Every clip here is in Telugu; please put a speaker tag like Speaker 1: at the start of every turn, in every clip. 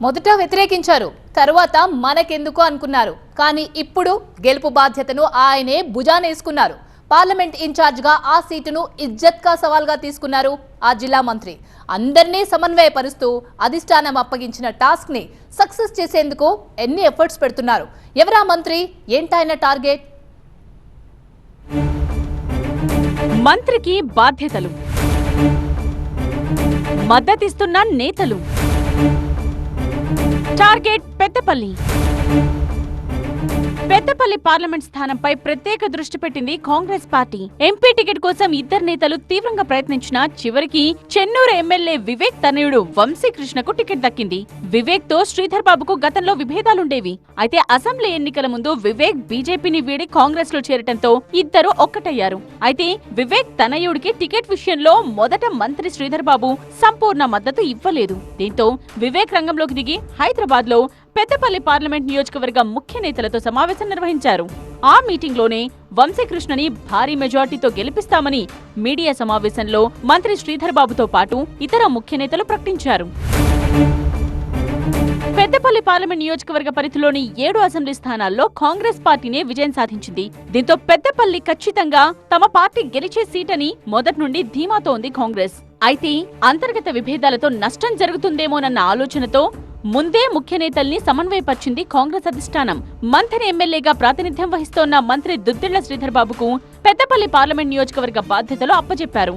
Speaker 1: మొదట వ్యతిరేకించారు. తరువాత మనకెందుకు అనుకున్నారు. కానీ ఇప్పుడు గెలుపు బాధ్యతను ఆయనే భుజానేసుకున్నారు పార్లమెంట్ ఇన్ఛార్జ్గా ఆ సీటును ఇజ్జత్గా సవాల్గా తీసుకున్నారు ఆ జిల్లా మంత్రి. అందరినీ సమన్వయపరుస్తూ అధిష్టానం అప్పగించిన టాస్క్ని సక్సెస్ చేసేందుకు ఎన్ని ఎఫర్ట్స్ పెడుతున్నారు. ఎవరా మంత్రి? ఏంటాయన టార్గెట్?
Speaker 2: మంత్రికి బాధ్యతలు. మద్దతిస్తున్న నేతలు. టార్గెట్ పెద్దపల్లి పెద్దపల్లి పార్లమెంట్ స్థానంపై ప్రత్యేక దృష్టి పెట్టింది కాంగ్రెస్ పార్టీ. ఎంపీ టికెట్ కోసం ఇద్దరు నేతలు తీవ్రంగా ప్రయత్నించినా చివరికి చెన్నూరు ఎమ్మెల్యే వివేక్ తనయుడు వంశీకృష్ణకు టికెట్ దక్కింది. వివేక్తో శ్రీధర్ బాబుకు గతంలో విభేదాలుండేవి. అయితే అసెంబ్లీ ఎన్నికల ముందు వివేక్ బీజేపీని వీడి కాంగ్రెస్లో చేరటంతో ఇద్దరు ఒక్కటయ్యారు. అయితే వివేక్ తనయుడికి టికెట్ విషయంలో మొదట మంత్రి శ్రీధర్ బాబు సంపూర్ణ మద్దతు ఇవ్వలేదు. దీంతో వివేక్ రంగంలోకి దిగి హైదరాబాద్లో పెద్దపల్లి పార్లమెంట్ నియోజకవర్గ ముఖ్య నేతలతో సమావేశం నిర్వహించారు. ఆ మీటింగ్లోనే వంశీకృష్ణని భారీ మెజార్టీతో గెలిపిస్తామని మీడియా సమావేశంలో మంత్రి శ్రీధర్ బాబుతో పాటు ఇతర ముఖ్య నేతలు ప్రకటించారు. పెద్దపల్లి పార్లమెంట్ నియోజకవర్గ పరిధిలోని ఏడు అసెంబ్లీ స్థానాల్లో కాంగ్రెస్ పార్టీనే విజయం సాధించింది. దీంతో పెద్దపల్లి ఖచ్చితంగా తమ పార్టీ గెలిచే సీటని మొదటి నుండి ధీమాతో ఉంది కాంగ్రెస్. అయితే అంతర్గత విభేదాలతో నష్టం జరుగుతుందేమోనన్న ఆలోచనతో ముందే ముఖ్య నేతల్ని సమన్వయపరిచింది కాంగ్రెస్ అధిష్టానం. మంత్రి ఎమ్మెల్యేగా ప్రాతినిధ్యం వహిస్తోన్న మంత్రి దుద్దిళ్ళ శ్రీధర్ బాబుకు పెద్దపల్లి పార్లమెంట్ నియోజకవర్గ బాధ్యతలు అప్పజెప్పారు.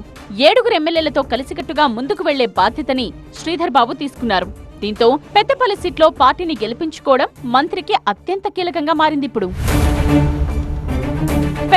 Speaker 2: ఏడుగురు ఎమ్మెల్యేలతో కలిసికట్టుగా ముందుకు వెళ్ళే బాధ్యతని శ్రీధర్ బాబు తీసుకున్నారు. దీంతో పెద్దపల్లి సీట్లో పార్టీని గెలిపించుకోవడం మంత్రికి అత్యంత కీలకంగా మారింది ఇప్పుడు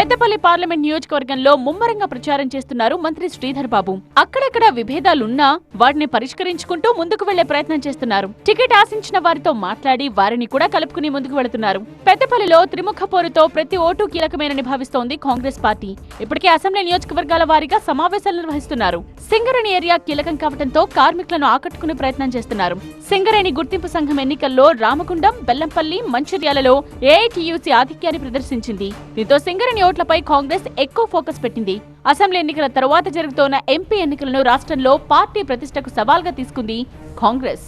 Speaker 2: పెద్దపల్లి పార్లమెంట్ నియోజకవర్గంలో ముమ్మరంగా ప్రచారం చేస్తున్నారు మంత్రి శ్రీధర్ బాబు. అక్కడక్కడ విభేదాలున్నా వాటిని పరిష్కరించుకుంటూ ముందుకు వెళ్ళే ప్రయత్నం చేస్తున్నారు. టికెట్ ఆశించిన వారితో మాట్లాడి వారిని కూడా కలుపుకుని ముందుకు వెళుతున్నారు. పెద్దపల్లిలో త్రిముఖ పోరుతో ప్రతి ఓటు కీలకమేనని భావిస్తోంది కాంగ్రెస్ పార్టీ. ఇప్పటికే అసెంబ్లీ నియోజకవర్గాల వారీగా సమావేశాలు నిర్వహిస్తున్నారు. సింగరేణి ఏరియా కీలకం కావడంతో కార్మికులను ఆకట్టుకునే ప్రయత్నం చేస్తున్నారు. సింగరేణి గుర్తింపు సంఘం ఎన్నికల్లో రామగుండం బెల్లంపల్లి మంచిర్యాలలో ఏఐటియుసి ఆధిక్యాన్ని ప్రదర్శించింది. దీంతో సింగరేణి ఓట్లపై కాంగ్రెస్ ఎక్కువ ఫోకస్ పెట్టింది. అసెంబ్లీ ఎన్నికల తర్వాత జరుగుతోన్న ఎంపీ ఎన్నికలను రాష్ట్రంలో పార్టీ ప్రతిష్టకు సవాల్గా తీసుకుంది కాంగ్రెస్.